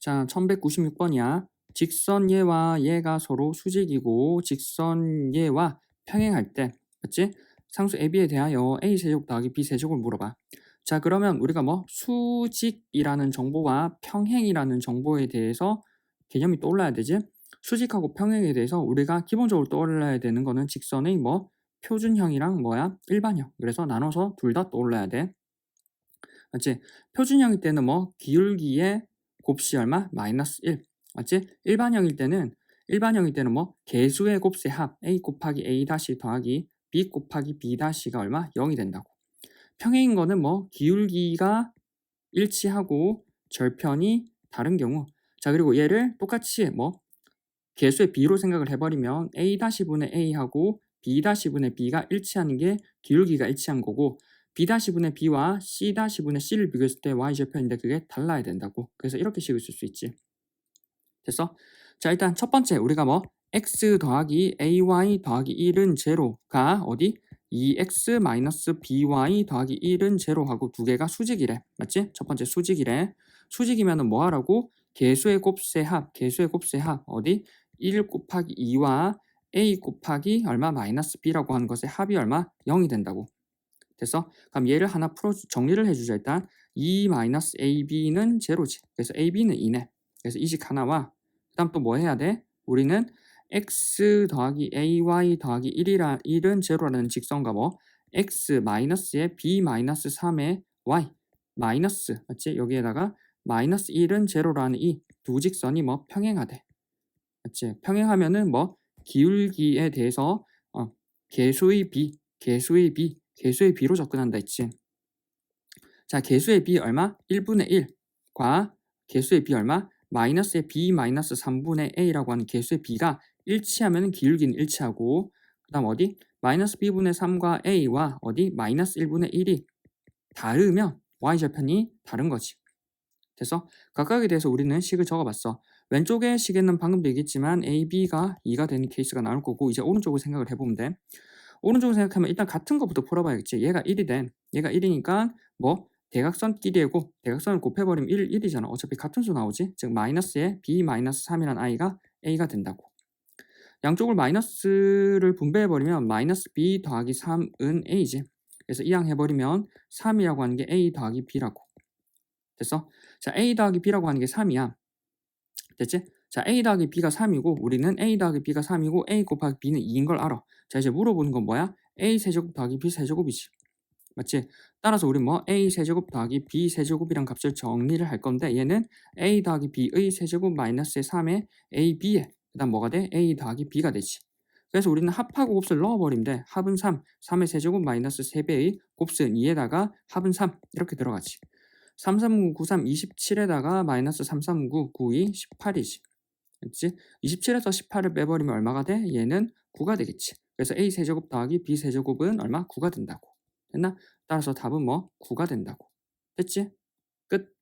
자, 1196번이야. 직선 얘와 얘가 서로 수직이고 직선 얘와 평행할 때, 맞지? 상수 AB에 대하여 A 세제곱 더하기 B 세제곱을 물어봐. 자, 그러면 우리가 뭐 수직이라는 정보와 평행이라는 정보에 대해서 개념이 떠올라야 되지? 수직하고 평행에 대해서 우리가 기본적으로 떠올라야 되는 거는 직선의 뭐 표준형이랑 뭐야? 일반형. 그래서 나눠서 둘 다 떠올라야 돼. 맞지? 표준형일 때는 뭐 기울기의 곱씨 얼마? 마이너스 1. 맞지? 일반형일 때는 일반형일 때는 뭐 개수의 곱수의 합 a 곱하기 a 다시 더하기 b 곱하기 b 다시가 얼마? 0이 된다고. 평행인 거는 뭐 기울기가 일치하고 절편이 다른 경우. 자 그리고 얘를 똑같이 뭐 개수의 b로 생각을 해버리면 a 다시 분의 a하고 b 다시 분의 b가 일치하는 게 기울기가 일치한 거고 b 다시 분의 b와 c 다시 분의 c를 비교했을 때 y 절편인데 그게 달라야 된다고. 그래서 이렇게 식을 쓸 수 있지. 됐어? 자 일단 첫 번째 우리가 뭐 x 더하기 ay 더하기 1은 제로가 어디? 2x 마이너스 by 더하기 1은 제로하고 두 개가 수직이래. 맞지? 첫 번째 수직이래. 수직이면은 뭐 하라고? 개수의 곱수의 합, 개수의 곱수의 합 어디? 1 곱하기 2와 a 곱하기 얼마 마이너스 b라고 하는 것의 합이 얼마? 0이 된다고. 됐어? 그럼 얘를 하나 풀어 정리를 해주자 일단 2 마이너스 ab는 제로지. 그래서 ab는 2네. 그래서 이식 하나와 그다음 또 뭐 해야 돼? 우리는 x 더하기 ay 더하기 1이라 1은 제로라는 직선과 뭐 x 마이너스에 b 마이너스 3의 y 마이너스 맞지? 여기에다가 마이너스 1은 제로라는 이 두 직선이 뭐 평행하대. 맞지? 평행하면은 뭐 기울기에 대해서 어, 개수의 b, 개수의 b, 개수의 b로 접근한다 했지. 자, 개수의 b 얼마? 1분의 1과 개수의 b 얼마? 마이너스의 b 마이너스 3분의 a라고 하는 개수의 b가 일치하면 기울기는 일치하고 그 다음 어디? 마이너스 b분의 3과 a와 어디? 마이너스 1분의 1이 다르면 y절편이 다른 거지. 됐어? 각각에 대해서 우리는 식을 적어봤어. 왼쪽의 식에는 방금도 얘기했지만 a, b가 2가 되는 케이스가 나올 거고 이제 오른쪽을 생각을 해보면 돼. 오른쪽을 생각하면 일단 같은 것부터 풀어봐야겠지. 얘가 1이 된. 얘가 1이니까 뭐 대각선끼리의 곱, 대각선을 곱해버리면 1, 1이잖아. 어차피 같은 수 나오지. 즉 마이너스에 b 마이너스 3이란 i가 a가 된다고. 양쪽을 마이너스를 분배해버리면 마이너스 b 더하기 3은 a지. 그래서 이항 해버리면 3이라고 하는 게 a 더하기 b라고. 됐어? 자, a 더하기 b라고 하는 게 3이야. 됐지? 자, a 더하기 b가 3이고 우리는 a 더하기 b가 3이고 a 곱하기 b는 2인 걸 알아. 자, 이제 물어보는 건 뭐야? a 세제곱 더하기 b 세제곱이지. 맞지? 따라서 우리 뭐 a 세제곱 더하기 b 세제곱이란 값을 정리를 할 건데 얘는 a 더하기 b의 세제곱 마이너스의 3에 a, b에 그 다음 뭐가 돼? a 더하기 b가 되지. 그래서 우리는 합하고 곱수를 넣어버리면 돼. 합은 3, 3의 세제곱 마이너스 3배의 곱수는 2에다가 합은 3 이렇게 들어가지. 3, 3, 9, 9, 3, 27에다가 마이너스 3, 3, 9, 9, 2, 18이지. 그렇지? 27에서 18을 빼버리면 얼마가 돼? 얘는 9가 되겠지. 그래서 a 세제곱 더하기 b 세제곱은 얼마? 9가 된다고. 됐나? 따라서 답은 뭐? 9가 된다고. 됐지? 끝.